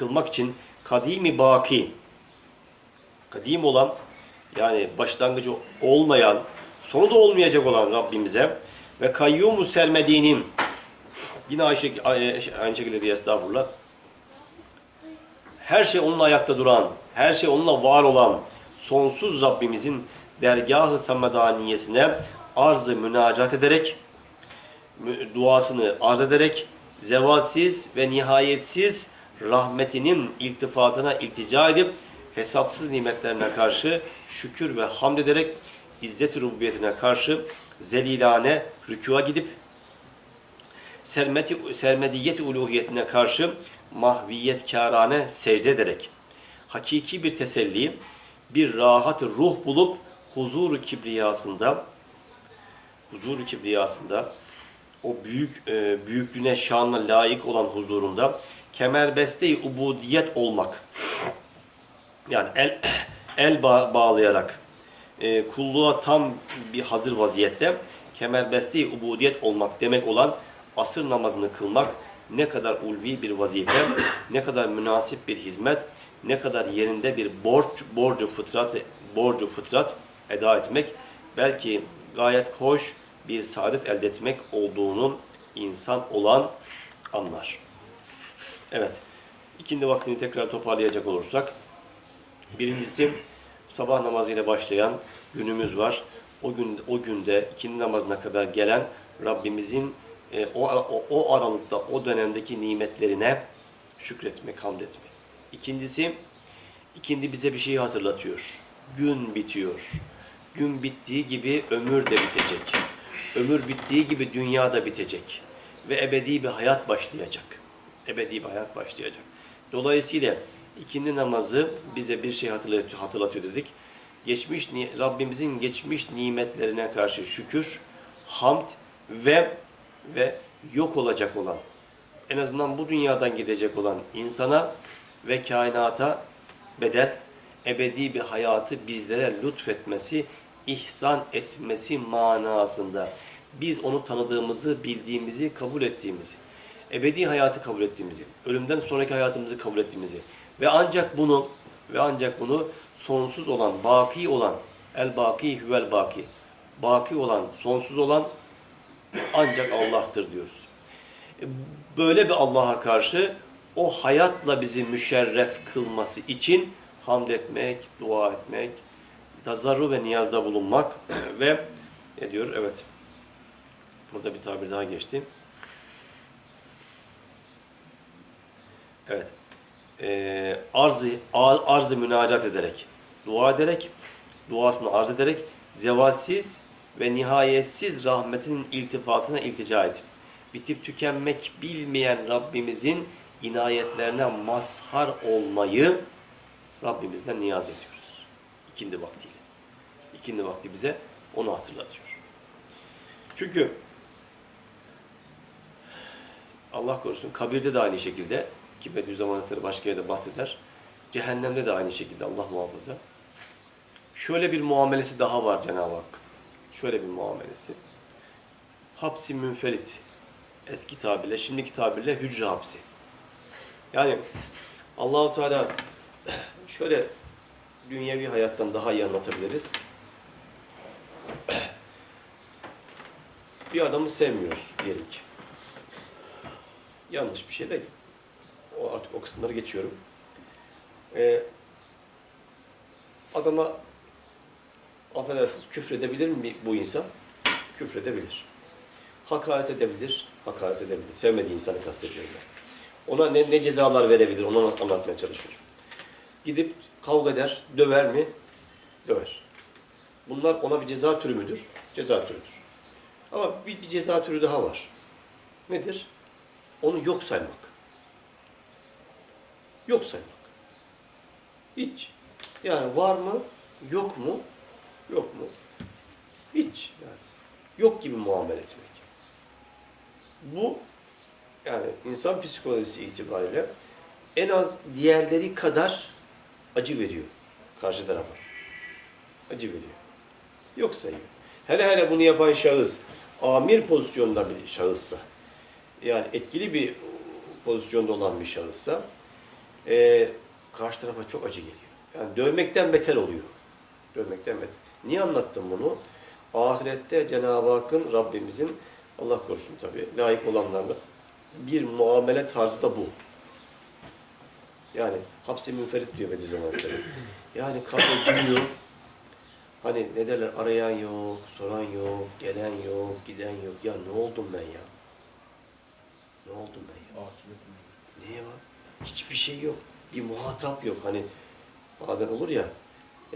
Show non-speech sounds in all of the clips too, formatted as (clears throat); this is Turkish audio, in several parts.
kılmak için kadimi baki, kadim olan yani başlangıcı olmayan, sonu da olmayacak olan Rabbimize ve kayyumu sermediğinin yine aynı, şek- aynı şekilde diye estağfurullah. Her şey onunla ayakta duran, her şey onunla var olan sonsuz Rabbimizin dergah-ı samedaniyesine arz-ı münacat ederek, duasını arz ederek, zevalsiz ve nihayetsiz rahmetinin iltifatına iltica edip, hesapsız nimetlerine karşı şükür ve hamd ederek, izzet-i rububiyetine karşı zelilane rükûa gidip, sermeti, sermediyet uluhiyetine karşı mahviyet kârane secde ederek hakiki bir teselli, bir rahat ruh bulup huzuru kibriyasında huzuru kibriyasında o büyük e, büyüklüğüne şanına layık olan huzurunda kemerbeste-i ubudiyet olmak. Yani el el ba- bağlayarak e, kulluğa tam bir hazır vaziyette kemerbeste-i ubudiyet olmak demek olan asır namazını kılmak ne kadar ulvi bir vazife, ne kadar münasip bir hizmet, ne kadar yerinde bir borç, borcu fıtrat, borcu fıtrat eda etmek, belki gayet hoş bir saadet elde etmek olduğunun insan olan anlar. Evet, ikindi vaktini tekrar toparlayacak olursak, birincisi sabah namazıyla başlayan günümüz var. O gün o günde ikindi namazına kadar gelen Rabbimizin e, o, o, o aralıkta o dönemdeki nimetlerine şükretmek, hamd etmek. İkincisi ikindi bize bir şeyi hatırlatıyor. Gün bitiyor. Gün bittiği gibi ömür de bitecek. Ömür bittiği gibi dünya da bitecek. Ve ebedi bir hayat başlayacak. Ebedi bir hayat başlayacak. Dolayısıyla ikindi namazı bize bir şey hatırlatıyor, hatırlatıyor dedik. Geçmiş Rabbimizin geçmiş nimetlerine karşı şükür, hamd ve ve yok olacak olan en azından bu dünyadan gidecek olan insana ve kainata bedel ebedi bir hayatı bizlere lütfetmesi, ihsan etmesi manasında. Biz onu tanıdığımızı, bildiğimizi, kabul ettiğimizi, ebedi hayatı kabul ettiğimizi, ölümden sonraki hayatımızı kabul ettiğimizi ve ancak bunu ve ancak bunu sonsuz olan, baki olan, el baki huvel baki, baki olan, sonsuz olan ancak Allah'tır diyoruz. E, Böyle bir Allah'a karşı o hayatla bizi müşerref kılması için hamd etmek, dua etmek, tazarru ve niyazda bulunmak (clears throat) ve ne diyor? Evet. Burada bir tabir daha geçti. Evet. Ee, arzı, arzı münacat ederek, dua ederek, duasını arz ederek, zevalsiz ve nihayetsiz rahmetinin iltifatına iltica edip, bitip tükenmek bilmeyen Rabbimizin inayetlerine mazhar olmayı Rabbimizden niyaz ediyoruz. İkindi vaktiyle. İkindi vakti bize onu hatırlatıyor. Çünkü Allah korusun kabirde de aynı şekilde ki Bediüzzaman Hazretleri başka yerde bahseder. Cehennemde de aynı şekilde Allah muhafaza. Şöyle bir muamelesi daha var Cenab-ı Hakk'ın. Şöyle bir muamelesi. Hapsi münferit. Eski tabirle, şimdiki tabirle hücre hapsi. Yani Allahu Teala şöyle dünyevi hayattan daha iyi anlatabiliriz. Bir adamı sevmiyoruz diyelim ki. Yanlış bir şey değil. O artık o kısımları geçiyorum. Ee, adama affedersiniz küfredebilir mi bu insan? Küfredebilir. Hakaret edebilir, hakaret edebilir. Sevmediği insanı kastediyorum ben. Ona ne, ne cezalar verebilir, onu anlat- anlatmaya çalışıyorum. Gidip kavga eder, döver mi? Döver. Bunlar ona bir ceza türü müdür? Ceza türüdür. Ama bir, bir ceza türü daha var. Nedir? Onu yok saymak. Yok saymak. Hiç. Yani var mı? Yok mu? Yok mu? Hiç. Yani yok gibi muamele etmek. Bu yani insan psikolojisi itibariyle en az diğerleri kadar acı veriyor karşı tarafa. Acı veriyor. Yok sayıyor. Hele hele bunu yapan şahıs amir pozisyonda bir şahıssa yani etkili bir pozisyonda olan bir şahıssa e, karşı tarafa çok acı geliyor. Yani dövmekten beter oluyor. Dövmekten beter. Niye anlattım bunu? Ahirette Cenab-ı Hakk'ın Rabbimizin Allah korusun tabii layık olanlarla bir muamele tarzı da bu. Yani hapsi münferit diyor Bediüzzaman Hazretleri. Yani kapı gülüyor. Hani ne derler arayan yok, soran yok, gelen yok, giden yok. Ya ne oldum ben ya? Ne oldum ben ya? Neye var? Hiçbir şey yok. Bir muhatap yok. Hani bazen olur ya,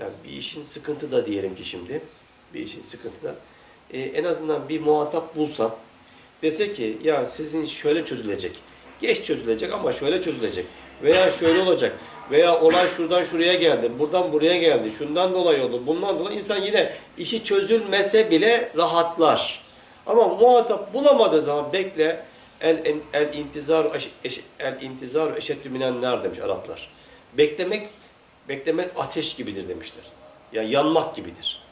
yani bir işin sıkıntı da diyelim ki şimdi, bir işin sıkıntı da. Ee, en azından bir muhatap bulsam, dese ki ya sizin şöyle çözülecek, geç çözülecek ama şöyle çözülecek veya şöyle olacak veya olay şuradan şuraya geldi, buradan buraya geldi, şundan dolayı oldu, bundan dolayı insan yine işi çözülmese bile rahatlar. Ama muhatap bulamadığı zaman bekle el, el intizar el intizar eşeddü minen nar demiş Araplar. Beklemek beklemek ateş gibidir demişler. Yani yanmak gibidir.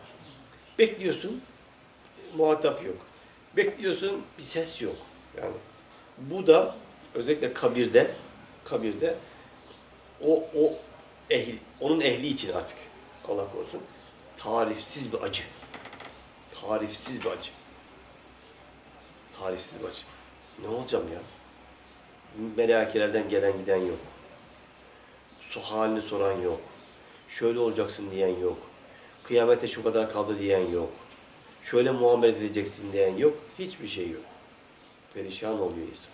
Bekliyorsun muhatap yok. Bekliyorsun bir ses yok. Yani bu da özellikle kabirde kabirde o o ehli, onun ehli için artık Allah korusun tarifsiz bir acı. Tarifsiz bir acı. Tarifsiz bir acı. Ne olacağım ya? Melakelerden gelen giden yok. Su halini soran yok. Şöyle olacaksın diyen yok. Kıyamete şu kadar kaldı diyen yok. Şöyle muamele edileceksin diyen yok. Hiçbir şey yok. Perişan oluyor insan.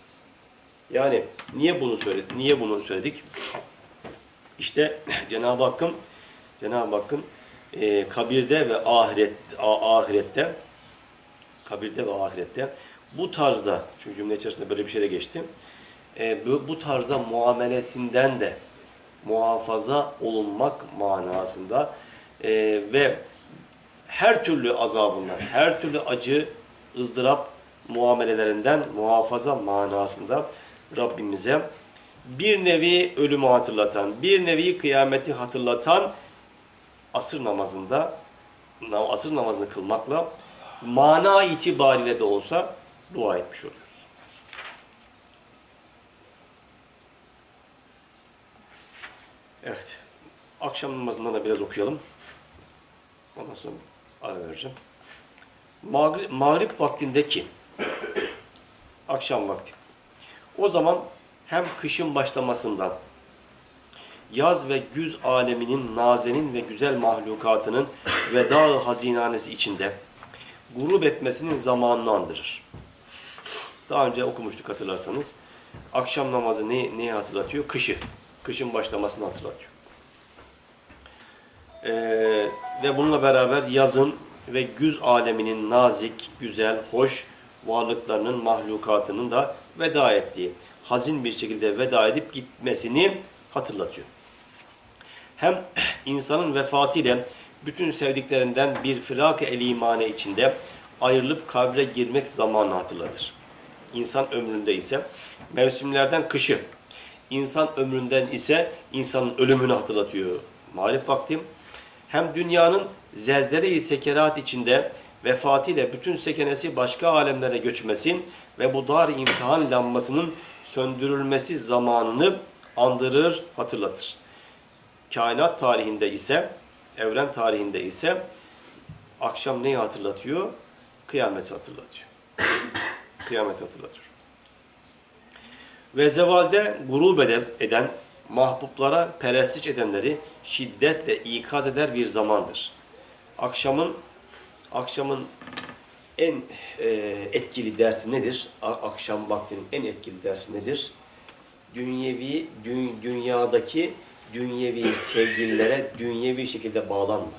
Yani niye bunu söyledik? Niye bunu söyledik? İşte (clears throat) Cenab-ı Hakk'ın Cenab-ı Hakk'ın e, kabirde ve ahiret ahirette kabirde ve ahirette bu tarzda çünkü cümle içerisinde böyle bir şey de geçti. E, bu, bu tarzda muamelesinden de muhafaza olunmak manasında e, ve her türlü azabından, her türlü acı, ızdırap muamelelerinden muhafaza manasında Rabbimize bir nevi ölümü hatırlatan, bir nevi kıyameti hatırlatan asır namazında asır namazını kılmakla mana itibariyle de olsa dua etmiş oluyoruz. Evet. Akşam namazından da biraz okuyalım. Ondan sonra ara vereceğim. Mağrib, mağrib vaktindeki (clears throat) akşam vakti. O zaman hem kışın başlamasından yaz ve güz aleminin nazenin ve güzel mahlukatının veda hazinanesi içinde grup etmesinin zamanını andırır. Daha önce okumuştuk hatırlarsanız. Akşam namazı ne, neyi hatırlatıyor? Kışı. Kışın başlamasını hatırlatıyor. Ee, ve bununla beraber yazın ve güz aleminin nazik, güzel, hoş varlıklarının, mahlukatının da veda ettiği, hazin bir şekilde veda edip gitmesini hatırlatıyor. Hem (clears throat) insanın vefatıyla bütün sevdiklerinden bir firak-ı el-imane içinde ayrılıp kabre girmek zamanı hatırlatır. İnsan ömründe ise mevsimlerden kışı, insan ömründen ise insanın ölümünü hatırlatıyor marif vakti. Hem dünyanın zelzele-i sekerat içinde vefatıyla bütün sekenesi başka alemlere göçmesi ve bu dar imtihan lambasının söndürülmesi zamanını andırır, hatırlatır. Kainat tarihinde ise, evren tarihinde ise akşam neyi hatırlatıyor? Kıyameti hatırlatıyor. Kıyameti hatırlatıyor. Ve zevalde gurub eden, mahbublara perestiş edenleri şiddetle ikaz eder bir zamandır. Akşamın akşamın en e, etkili dersi nedir? A akşam vaktinin en etkili dersi nedir? Dünyevi, dü dünyadaki dünyevi sevgililere dünyevi şekilde bağlanma.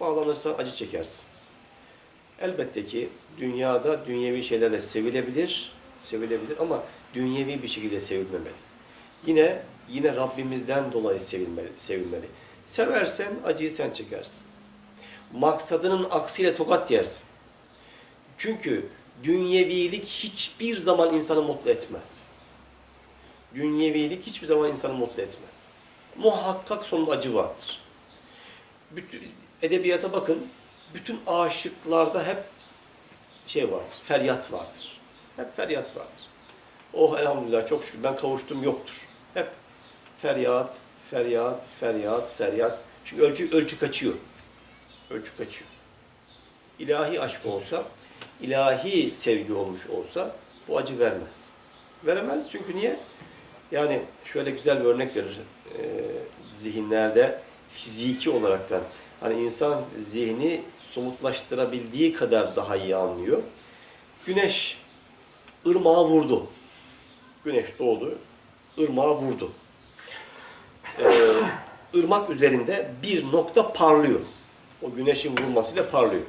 Bağlanırsan acı çekersin. Elbette ki dünyada dünyevi şeylerle sevilebilir, sevilebilir ama dünyevi bir şekilde sevilmemeli. Yine yine Rabbimizden dolayı sevilmeli, sevilmeli. Seversen acıyı sen çekersin. Maksadının aksiyle tokat yersin. Çünkü dünyevilik hiçbir zaman insanı mutlu etmez. Dünyevilik hiçbir zaman insanı mutlu etmez. Muhakkak sonunda acı vardır. Edebiyata bakın, bütün aşıklarda hep şey vardır, feryat vardır. Hep feryat vardır. oh elhamdülillah çok şükür ben kavuştum yoktur. Hep feryat, feryat, feryat, feryat. Çünkü ölçü, ölçü kaçıyor. Ölçü kaçıyor. İlahi aşk olsa, ilahi sevgi olmuş olsa bu acı vermez. Veremez çünkü niye? Yani şöyle güzel bir örnek verir. Ee, zihinlerde fiziki olaraktan hani insan zihni somutlaştırabildiği kadar daha iyi anlıyor. Güneş ırmağa vurdu. Güneş doğdu, ırmağa vurdu. Ee, ırmak üzerinde bir nokta parlıyor. O güneşin vurmasıyla parlıyor.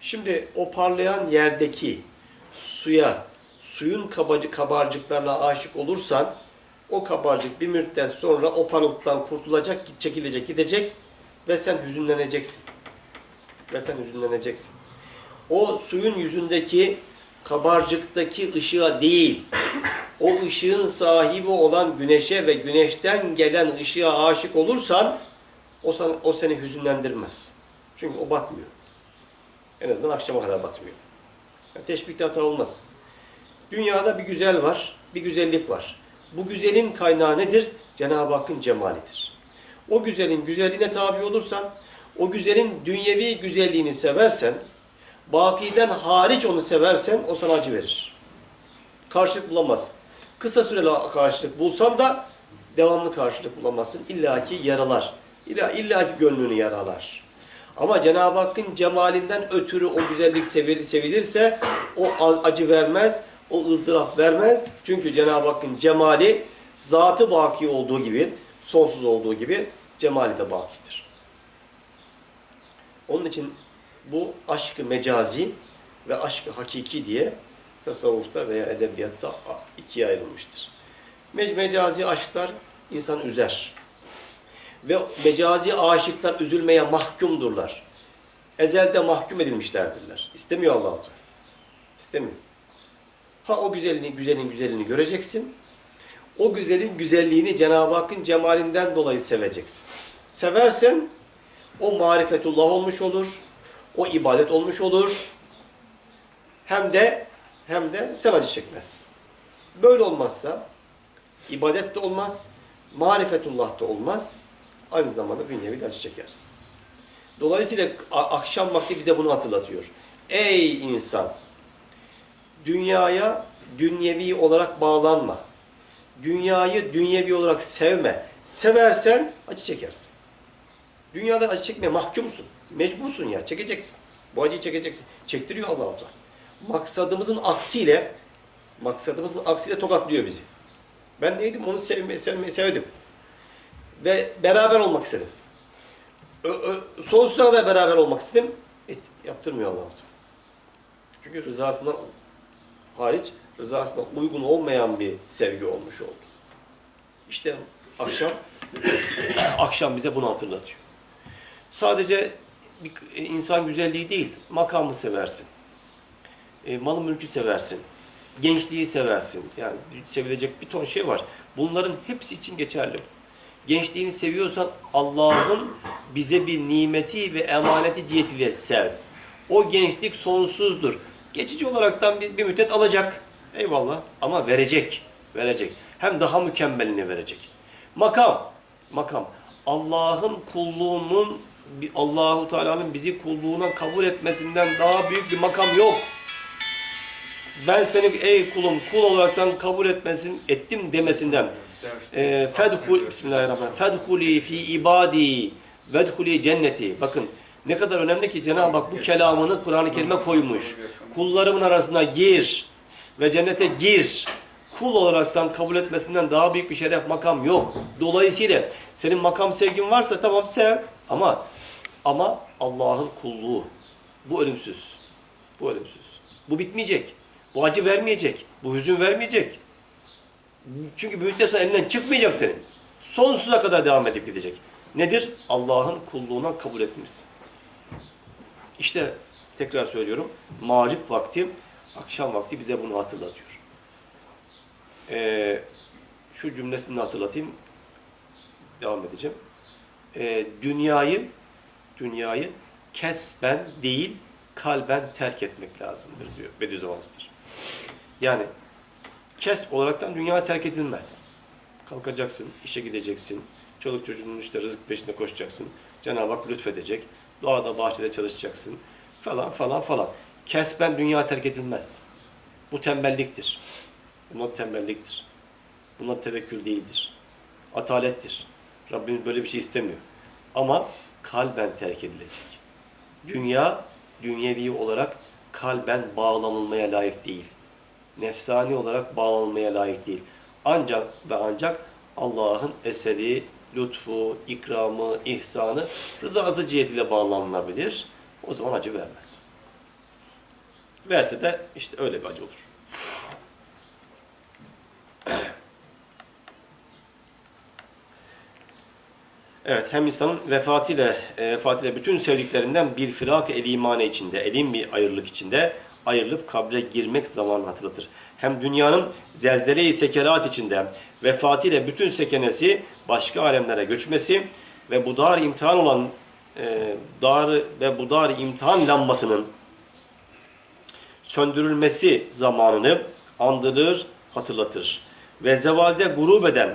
Şimdi o parlayan yerdeki suya, suyun kabacı kabarcıklarına aşık olursan o kabarcık bir müddet sonra o parıltıdan kurtulacak, çekilecek, gidecek ve sen hüzünleneceksin. Ve sen hüzünleneceksin. O suyun yüzündeki kabarcıktaki ışığa değil, o ışığın sahibi olan güneşe ve güneşten gelen ışığa aşık olursan o, sana, o seni hüzünlendirmez. Çünkü o batmıyor. En azından akşama kadar batmıyor. Yani teşbihte hata olmaz. Dünyada bir güzel var, bir güzellik var. Bu güzelin kaynağı nedir? Cenab-ı Hakk'ın cemalidir. O güzelin güzelliğine tabi olursan, o güzelin dünyevi güzelliğini seversen, bakiden hariç onu seversen o sana acı verir. Karşılık bulamazsın. Kısa süreli karşılık bulsan da devamlı karşılık bulamazsın. İlla ki yaralar. İlla, illa ki gönlünü yaralar. Ama Cenab-ı Hakk'ın cemalinden ötürü o güzellik sevil- sevilirse o acı vermez, o ızdırap vermez. Çünkü Cenab-ı Hakk'ın cemali zatı baki olduğu gibi, sonsuz olduğu gibi cemali de bakidir. Onun için bu aşkı mecazi ve aşkı hakiki diye tasavvufta veya edebiyatta ikiye ayrılmıştır. Me- Mecazi aşklar insan üzer. Ve mecazi aşıklar üzülmeye mahkumdurlar. Ezelde mahkum edilmişlerdirler. İstemiyor Allah-u Teala. İstemiyor. Ha o güzelliğini, güzelin güzelliğini göreceksin. O güzelin güzelliğini Cenab-ı Hakk'ın cemalinden dolayı seveceksin. Seversen o marifetullah olmuş olur. O ibadet olmuş olur. Hem de hem de sen acı çekmezsin. Böyle olmazsa ibadet de olmaz, marifetullah da olmaz. Aynı zamanda dünyevi de acı çekersin. Dolayısıyla akşam vakti bize bunu hatırlatıyor. Ey insan! Dünyaya dünyevi olarak bağlanma. Dünyayı dünyevi olarak sevme. Seversen acı çekersin. Dünyada acı çekmeye mahkumsun. Mecbursun ya, çekeceksin. Bu acıyı çekeceksin. Çektiriyor Allah-u Teala. Maksadımızın aksiyle, maksadımızın aksiyle tokatlıyor bizi. Ben neydim? Onu sevmeyi, sevmeyi sevdim. Ve beraber olmak istedim. Ö, ö, sonsuza kadar beraber olmak istedim. Et, yaptırmıyor Allah-u Teala. Çünkü rızasından hariç, rızasına uygun olmayan bir sevgi olmuş oldu. İşte akşam, akşam bize bunu hatırlatıyor. Sadece bir insan güzelliği değil, makamı seversin. E, malı mülkü seversin. Gençliği seversin. Yani sevilecek bir ton şey var. Bunların hepsi için geçerli. Gençliğini seviyorsan Allah'ın bize bir nimeti ve emaneti cihetiyle sev. O gençlik sonsuzdur. Geçici olaraktan bir, bir müddet alacak. Eyvallah. Ama verecek. Verecek. Hem daha mükemmelini verecek. Makam. Makam. Allah'ın kulluğunun Allahu Teala'nın bizi kulluğuna kabul etmesinden daha büyük bir makam yok. Ben seni ey kulum kul olaraktan kabul etmesin ettim demesinden. E, fedhul Bismillahirrahmanirrahim. Fedhuli fi ibadi vedhuli cenneti. Bakın ne kadar önemli ki Cenab-ı Hak bu kelamını Kur'an-ı Kerim'e koymuş. Kullarımın arasına gir ve cennete gir. Kul olaraktan kabul etmesinden daha büyük bir şeref makam yok. Dolayısıyla senin makam sevgin varsa tamam sev ama ama Allah'ın kulluğu bu ölümsüz. Bu ölümsüz. Bu bitmeyecek. Bu acı vermeyecek. Bu hüzün vermeyecek. Çünkü bir müddet sonra elinden çıkmayacak senin. Sonsuza kadar devam edip gidecek. Nedir? Allah'ın kulluğuna kabul etmişsin. İşte tekrar söylüyorum. Mağrip vakti, akşam vakti bize bunu hatırlatıyor. Ee, şu cümlesini hatırlatayım. Devam edeceğim. Ee, dünyayı dünyayı kesben değil kalben terk etmek lazımdır diyor Bediüzzaman Hazretleri. Yani Kesp olaraktan dünya terk edilmez. Kalkacaksın, işe gideceksin, çoluk çocuğunun işte rızık peşinde koşacaksın. Cenab-ı Hak lütfedecek. Doğada, bahçede çalışacaksın. Falan falan falan. Kesben dünya terk edilmez. Bu tembelliktir. Bunlar tembelliktir. Bunlar tevekkül değildir. Atalettir. Rabbimiz böyle bir şey istemiyor. Ama kalben terk edilecek. Dünya, dünyevi olarak kalben bağlanılmaya layık değil. Nefsani olarak bağlanılmaya layık değil. Ancak ve ancak Allah'ın eseri, lütfu, ikramı, ihsanı, rızası cihetiyle bağlanılabilir. O zaman acı vermez. Verse de işte öyle bir acı olur. Evet, hem insanın vefatıyla, e, vefatıyla bütün sevdiklerinden bir firak el imane içinde, elin bir ayrılık içinde ayrılıp kabre girmek zamanı hatırlatır. Hem dünyanın zelzele-i sekerat içinde vefatıyla bütün sekenesi başka alemlere göçmesi ve bu dar imtihan olan e, dar ve bu dar imtihan lambasının söndürülmesi zamanını andırır, hatırlatır. Ve zevalde grup eden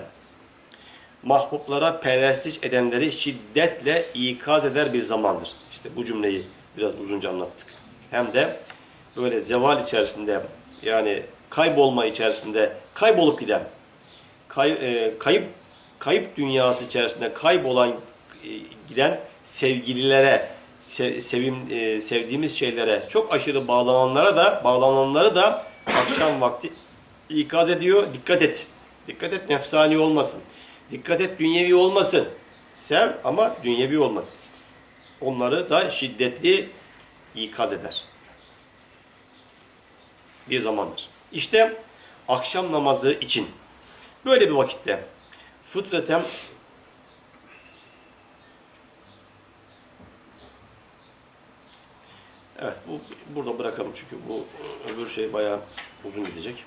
mahbublara perestiş edenleri şiddetle ikaz eder bir zamandır. İşte bu cümleyi biraz uzunca anlattık. Hem de böyle zeval içerisinde yani kaybolma içerisinde kaybolup giden, kay, e, kayıp kayıp dünyası içerisinde kaybolan e, giden sevgililere, se- sevim e, sevdiğimiz şeylere çok aşırı bağlananlara da bağlananları da akşam vakti ikaz ediyor. Dikkat et. Dikkat et nefsani olmasın. Dikkat et dünyevi olmasın. Sev ama dünyevi olmasın. Onları da şiddetli ikaz eder. Bir zamandır. İşte akşam namazı için böyle bir vakitte fıtraten Evet, bu burada bırakalım çünkü bu öbür şey bayağı uzun gidecek.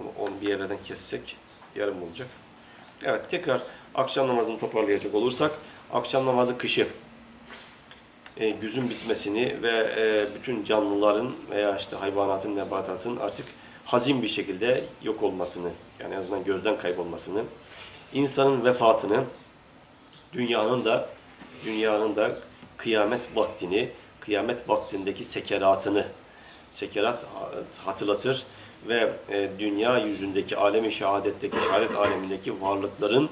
Onu, onu bir yerlerden kessek yarım olacak. Evet, tekrar akşam namazını toparlayacak olursak, akşam namazı kışı e, güzün bitmesini ve e, bütün canlıların veya işte hayvanatın, nebatatın artık hazin bir şekilde yok olmasını, yani en azından gözden kaybolmasını, insanın vefatını, dünyanın da dünyanın da kıyamet vaktini, kıyamet vaktindeki sekeratını, sekerat hatırlatır ve e, dünya yüzündeki alemi şehadetteki şehadet alemindeki varlıkların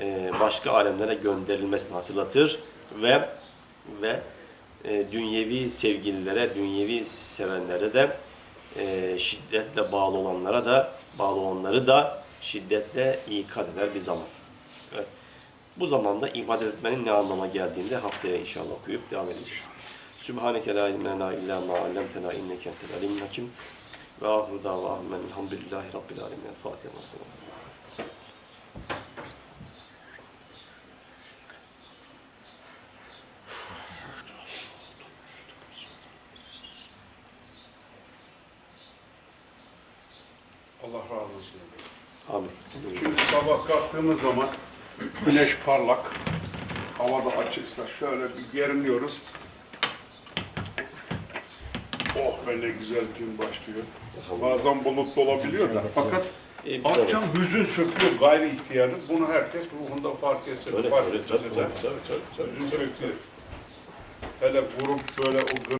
e, başka alemlere gönderilmesini hatırlatır ve ve e, dünyevi sevgililere, dünyevi sevenlere de e, şiddetle bağlı olanlara da bağlı olanları da şiddetle ikaz eder bir zaman. Evet. Bu zamanda ibadet etmenin ne anlama geldiğini de haftaya inşallah okuyup devam edeceğiz. Sübhaneke la ilme lena illa ma inneke entel alimul hakim. Ve ahiru davahum elhamdülillahi rabbil alemin. Fatiha. Allah razı olsun. Amin. Şimdi sabah kalktığımız zaman güneş parlak, havada açıksa şöyle bir geriniyoruz. Ne güzel gün başlıyor. Bazen bulutlu olabiliyor da fakat E, akşam evet. hüzün çöküyor gayri ihtiyarı. Bunu herkes ruhunda fark etsin. Öyle, fark öyle, etsin. tabii, tabii, tabii, tabii, tabii. Hüzün çöküyor. Hele grup böyle o